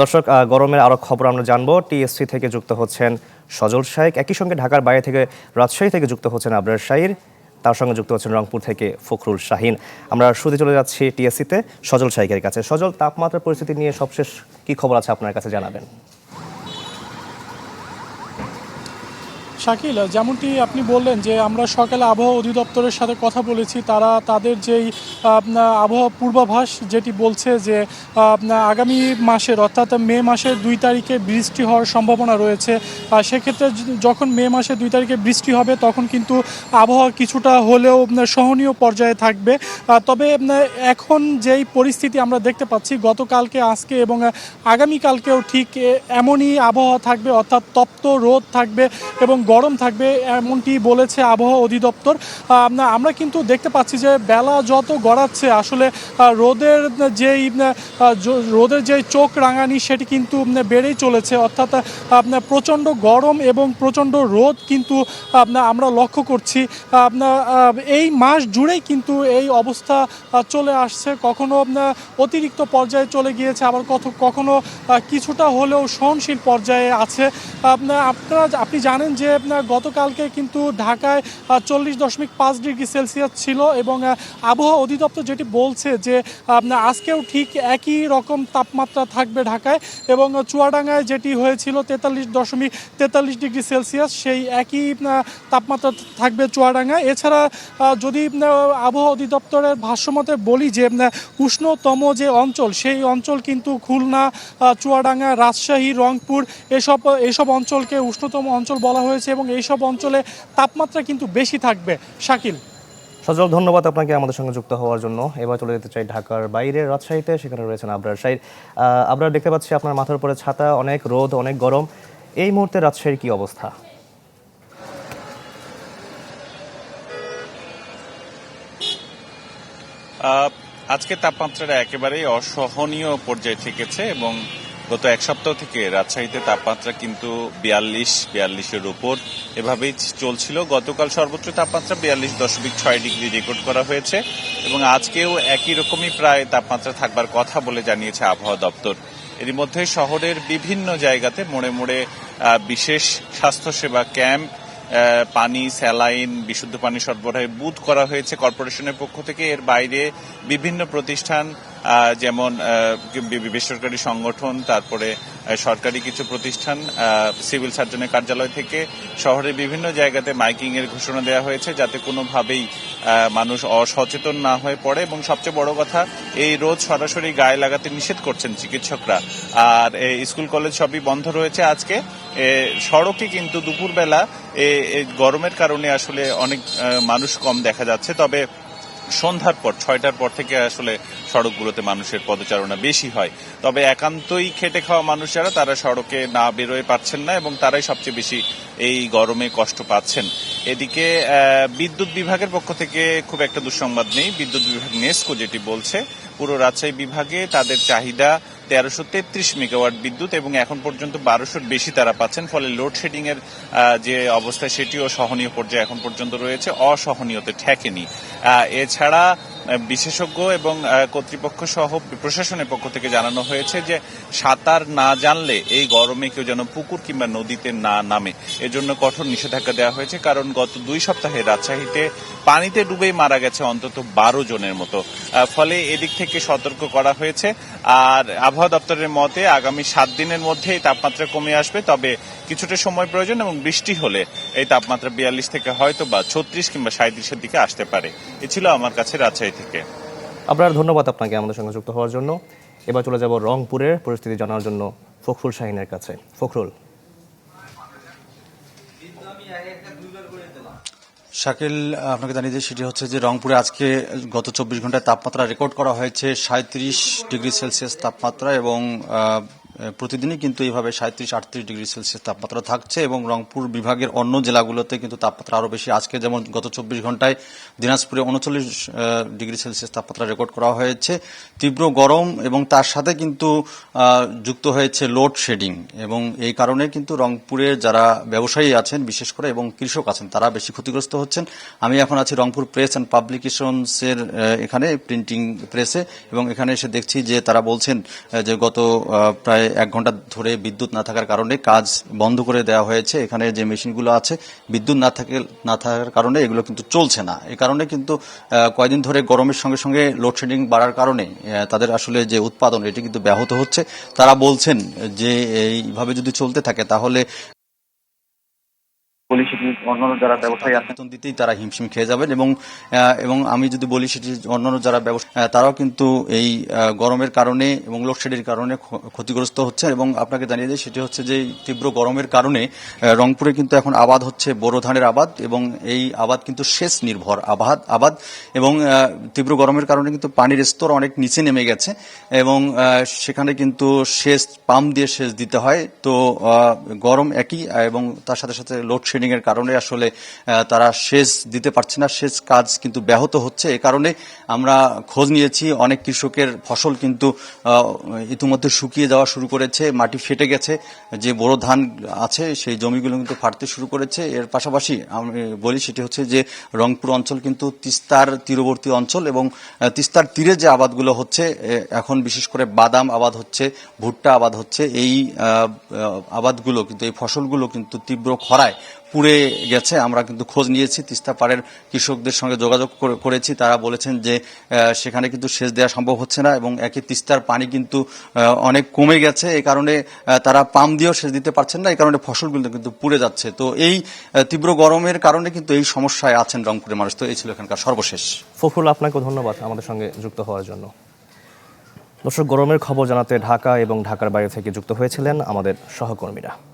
দর্শক গরমের আরও খবর আমরা জানব। টিএসসি থেকে যুক্ত হচ্ছেন সজল শাইক। একই সঙ্গে ঢাকার বাইরে থেকে, রাজশাহী থেকে যুক্ত হচ্ছেন আবরার শাহির তার সঙ্গে যুক্ত হচ্ছেন রংপুর থেকে ফখরুল শাহিন। আমরা শুধু চলে যাচ্ছি টিএসসিতে সজল শাইকের কাছে। সজল, তাপমাত্রার পরিস্থিতি নিয়ে সবশেষ কি খবর আছে আপনার কাছে জানাবেন? শাকিল, যেমনটি আপনি বললেন যে আমরা সকালে আবহাওয়া অধিদপ্তরের সাথে কথা বলেছি, তারা তাদের যেই আবহাওয়া পূর্বাভাস যেটি বলছে যে আগামী মাসের অর্থাৎ মে মাসের দুই তারিখে বৃষ্টি হওয়ার সম্ভাবনা রয়েছে। সেক্ষেত্রে যখন মে মাসের দুই তারিখে বৃষ্টি হবে, তখন কিন্তু আবহাওয়া কিছুটা হলেও সহনীয় পর্যায়ে থাকবে। তবে এখন যেই পরিস্থিতি আমরা দেখতে পাচ্ছি, গতকালকে, আজকে এবং আগামীকালকেও ঠিক এমনই আবহাওয়া থাকবে, অর্থাৎ তপ্ত রোদ থাকবে এবং গরম থাকবে এমনটি বলেছে আবহাওয়া অধিদপ্তর। আমরা- কিন্তু দেখতে পাচ্ছি যে বেলা যত গড়াচ্ছে, আসলে রোদের যেই রোদের যেই চোখ রাঙানি সেটি কিন্তু বেড়েই চলেছে। অর্থাৎ আপনার প্রচণ্ড গরম এবং প্রচণ্ড রোদ কিন্তু আপনার আমরা লক্ষ্য করছি। আপনার এই মাস জুড়েই কিন্তু এই অবস্থা চলে আসছে। কখনো আপনার অতিরিক্ত পর্যায়ে চলে গিয়েছে, আবার কত, কখনো কিছুটা হলেও সহনশীল পর্যায়ে আছে। আপনার আপনারা, আপনি জানেন যে আপনার গতকালকে কিন্তু ঢাকায় চল্লিশ দশমিক পাঁচ ডিগ্রি সেলসিয়াস ছিল এবং আবহাওয়া অধিদপ্তর যেটি বলছে যে আপনার আজকেও ঠিক একই রকম তাপমাত্রা থাকবে ঢাকায় এবং চুয়াডাঙ্গায় যেটি হয়েছিল তেতাল্লিশ দশমিক তেতাল্লিশ ডিগ্রি সেলসিয়াস, সেই একই তাপমাত্রা থাকবে চুয়াডাঙ্গায়। এছাড়া যদি আবহাওয়া অধিদপ্তরের ভাষ্যমতে বলি যে উষ্ণতম যে অঞ্চল, সেই অঞ্চল কিন্তু খুলনা চুয়াডাঙ্গা, রাজশাহী, রংপুর, এসব এসব অঞ্চলকে উষ্ণতম অঞ্চল বলা হয়েছে এবং এইসব অঞ্চলে তাপমাত্রা কিন্তু বেশি থাকবে। শাকিল। সজল ধন্যবাদ আপনাকে আমাদের সঙ্গে যুক্ত হওয়ার জন্য। এবার চলে যেতে চাই ঢাকার বাইরে। রাজশাহীতে সেখানে রয়েছেন আবরার আহ, আবরার দেখতে পাচ্ছি আপনার মাথার উপরে ছাতা অনেক রোদ অনেক গরম। এই মুহূর্তে রাজশাহীর কি অবস্থা? আহ, আজকে তাপমাত্রাটা একেবারেই অসহনীয় পর্যায়ে থেকেছে এবং গত এক সপ্তাহ থেকে রাজশাহীতে তাপমাত্রা কিন্তু বিয়াল্লিশ, বিয়াল্লিশের উপর। এভাবেই চলছিল। গতকাল সর্বোচ্চ তাপমাত্রা বিয়াল্লিশ দশমিক ছয় ডিগ্রি রেকর্ড করা হয়েছে এবং আজকেও একই রকমই প্রায় তাপমাত্রা থাকবার কথা বলে জানিয়েছে আবহাওয়া দপ্তর। এরই মধ্যে শহরের বিভিন্ন জায়গাতে মোড়ে মোড়ে বিশেষ স্বাস্থ্যসেবা ক্যাম্প পানি, স্যালাইন, বিশুদ্ধ পানি সরবরাহে বুথ করা হয়েছে। কর্পোরেশনের পক্ষ থেকে এর বাইরে বিভিন্ন প্রতিষ্ঠান যেমন বেসরকারি সংগঠন, তারপরে সরকারি কিছু প্রতিষ্ঠান সিভিল সার্জনের কার্যালয় থেকে শহরের বিভিন্ন জায়গাতে মাইকিং এর ঘোষণা দেওয়া হয়েছে যাতে কোনোভাবেই মানুষ অসচেতন না হয়ে পড়ে এবং সবচেয়ে বড় কথা, এই রোজ সরাসরি গায়ে লাগাতে নিষেধ করছেন চিকিৎসকরা। আর স্কুল, কলেজ সবই বন্ধ রয়েছে আজকে। সড়কে কিন্তু দুপুরবেলা গরমের কারণে আসলে অনেক মানুষ কম দেখা যাচ্ছে। তবে সন্ধ্যার পর, ছয়টার পর থেকে আসলে সড়কগুলোতে মানুষের পদচারণা বেশি হয়। তবে একান্তই খেটে খাওয়া মানুষ যারা তারা সড়কে না বেরোয় পারছেন না এবং তারাই সবচেয়ে বেশি এই গরমে কষ্ট পাচ্ছেন। এদিকে বিদ্যুৎ বিভাগের পক্ষ থেকে খুব একটা দুঃসংবাদ নেই। বিদ্যুৎ বিভাগ নেস্কো যেটি বলছে, পুরো রাজশাহী বিভাগে তাদের চাহিদা তেরোশো তেত্রিশ মেগাওয়াট বিদ্যুৎ এবং এখন পর্যন্ত বারোশোর বেশি তারা পাচ্ছেন, ফলে লোডশেডিং এর যে অবস্থা সেটিও সহনীয় পর্যায়ে এখন পর্যন্ত রয়েছে, অসহনীয়তে ঠেকেনি। এছাড়া বিশেষজ্ঞ এবং কর্তৃপক্ষ সহ প্রশাসনের পক্ষ থেকে জানানো হয়েছে যে সাঁতার না জানলে এই গরমে কেউ যেন পুকুর কিংবা নদীতে না নামে। এজন্য কঠোর নিষেধাজ্ঞা দেওয়া হয়েছে, কারণ গত দুই সপ্তাহে রাজশাহীতে পানিতে ডুবেই মারা গেছে অন্তত বারো জনের মতো। ফলে এদিক থেকে সতর্ক করা হয়েছে। আর আবহাওয়া দপ্তরের মতে আগামী সাত দিনের মধ্যে এই তাপমাত্রা কমে আসবে, তবে কিছুটা সময় প্রয়োজন এবং বৃষ্টি হলে এই তাপমাত্রা বিয়াল্লিশ থেকে হয়তো বা ছত্রিশ কিংবা সাঁত্রিশের দিকে আসতে পারে। এ ছিল আমার কাছে রাজশাহী থেকে। আবরার ধন্যবাদ আপনাকে আমাদের সঙ্গে যুক্ত হওয়ার জন্য। এবার চলে যাব রংপুরের পরিস্থিতি জানার জন্য ফখরুল শাহিনের কাছে। ফখরুল। শাকিল আপনাকে জানিয়ে দিই সেটি হচ্ছে যে রংপুরে আজকে গত চব্বিশ ঘন্টায় তাপমাত্রা রেকর্ড করা হয়েছে সাঁত্রিশ ডিগ্রি সেলসিয়াস তাপমাত্রা এবং প্রতিদিনই কিন্তু এইভাবে সাঁত্রিশ আটত্রিশ ডিগ্রি সেলসিয়াস তাপমাত্রা থাকছে এবং রংপুর বিভাগের অন্য জেলাগুলোতে কিন্তু তাপমাত্রা আরও বেশি। আজকে যেমন গত চব্বিশ ঘন্টায় দিনাজপুরে উনচল্লিশ ডিগ্রি সেলসিয়াস তাপমাত্রা রেকর্ড করা হয়েছে। তীব্র গরম এবং তার সাথে কিন্তু যুক্ত হয়েছে লোড শেডিং এবং এই কারণে কিন্তু রংপুরে যারা ব্যবসায়ী আছেন বিশেষ করে এবং কৃষক আছেন তারা বেশি ক্ষতিগ্রস্ত হচ্ছেন। আমি এখন আছি রংপুর প্রেস অ্যান্ড পাবলিকেশনসের এখানে প্রিন্টিং প্রেসে এবং এখানে এসে দেখছি যে তারা বলছেন যে গত আহ, প্রায় এক ঘণ্টা ধরে বিদ্যুৎ না থাকার কারণে কাজ বন্ধ করে দেওয়া হয়েছে। এখানে যে মেশিনগুলো আছে, বিদ্যুৎ না থাকে, না থাকার কারণে এগুলো কিন্তু চলছে না। এ কারণে কিন্তু কয়েকদিন ধরে গরমের সঙ্গে সঙ্গে লোডশেডিং বাড়ার কারণে তাদের আসলে যে উৎপাদন, এটি কিন্তু ব্যাহত হচ্ছে। তারা বলছেন যে, এইভাবে যদি চলতে থাকে, তাহলে বলি অন্যান্য যারা ব্যবসায়ী আছেন। বেতন দিতেই তারা হিমশিম খেয়ে যাবেন এবং এবং আমি যদি বলি সেটি অন্যান্য যারা ব্যবসা তারাও কিন্তু এই গরমের কারণে এবং লোডশেডের কারণে ক্ষতিগ্রস্ত হচ্ছে এবং আপনাকে জানিয়ে দিই সেটি হচ্ছে যে তীব্র গরমের কারণে রংপুরে কিন্তু এখন আবাদ হচ্ছে বোরো ধানের আবাদ এবং এই আবাদ কিন্তু সেচ নির্ভর আবাদ আবাদ এবং তীব্র গরমের কারণে কিন্তু পানির স্তর অনেক নিচে নেমে গেছে এবং সেখানে কিন্তু সেচ পাম্প দিয়ে সেচ দিতে হয়। তো গরম একই এবং তার সাথে সাথে লোডশেডিং এর কারণে আসলে তারা সেচ দিতে পারছে না, সেচ কাজ কিন্তু ব্যাহত হচ্ছে। এ কারণে আমরা খোঁজ নিয়েছি, অনেক কৃষকের ফসল কিন্তু ইতিমধ্যে শুকিয়ে যাওয়া শুরু করেছে, মাটি ফেটে গেছে, যে বড় ধান আছে, সেই জমিগুলো কিন্তু ফাটতে শুরু করেছে। এর পাশাপাশি আমি বলি সেটি হচ্ছে যে, রংপুর অঞ্চল কিন্তু তিস্তার তীরবর্তী অঞ্চল এবং তিস্তার তীরে যে আবাদগুলো হচ্ছে এখন বিশেষ করে বাদাম আবাদ হচ্ছে, ভুট্টা আবাদ হচ্ছে, এই আবাদগুলো কিন্তু, এই ফসলগুলো কিন্তু তীব্র খরায় পুড়ে গেছে। আমরা কিন্তু খোঁজ নিয়েছি, তিস্তা পাড়ের কৃষকদের সঙ্গে যোগাযোগ করে- করেছি। তারা বলেছেন যে সেখানে কিন্তু সেচ দেওয়া সম্ভব হচ্ছে না এবং একই তিস্তার পানি কিন্তু অনেক কমে গেছে। এই কারণে তারা পাম্প দিয়েও সেচ দিতে পারছেন না। এই কারণে ফসলগুলো কিন্তু পুড়ে যাচ্ছে। তো এই তীব্র গরমের কারণে কিন্তু এই সমস্যায় আছেন রংপুরের মানুষ। তো এই ছিল এখানকার সর্বশেষ। ফখরুল আপনাকে ধন্যবাদ আমাদের সঙ্গে যুক্ত হওয়ার জন্য। দর্শক, গরমের খবর জানাতে ঢাকা এবং ঢাকার বাইরে থেকে যুক্ত হয়েছিলেন আমাদের সহকর্মীরা। এক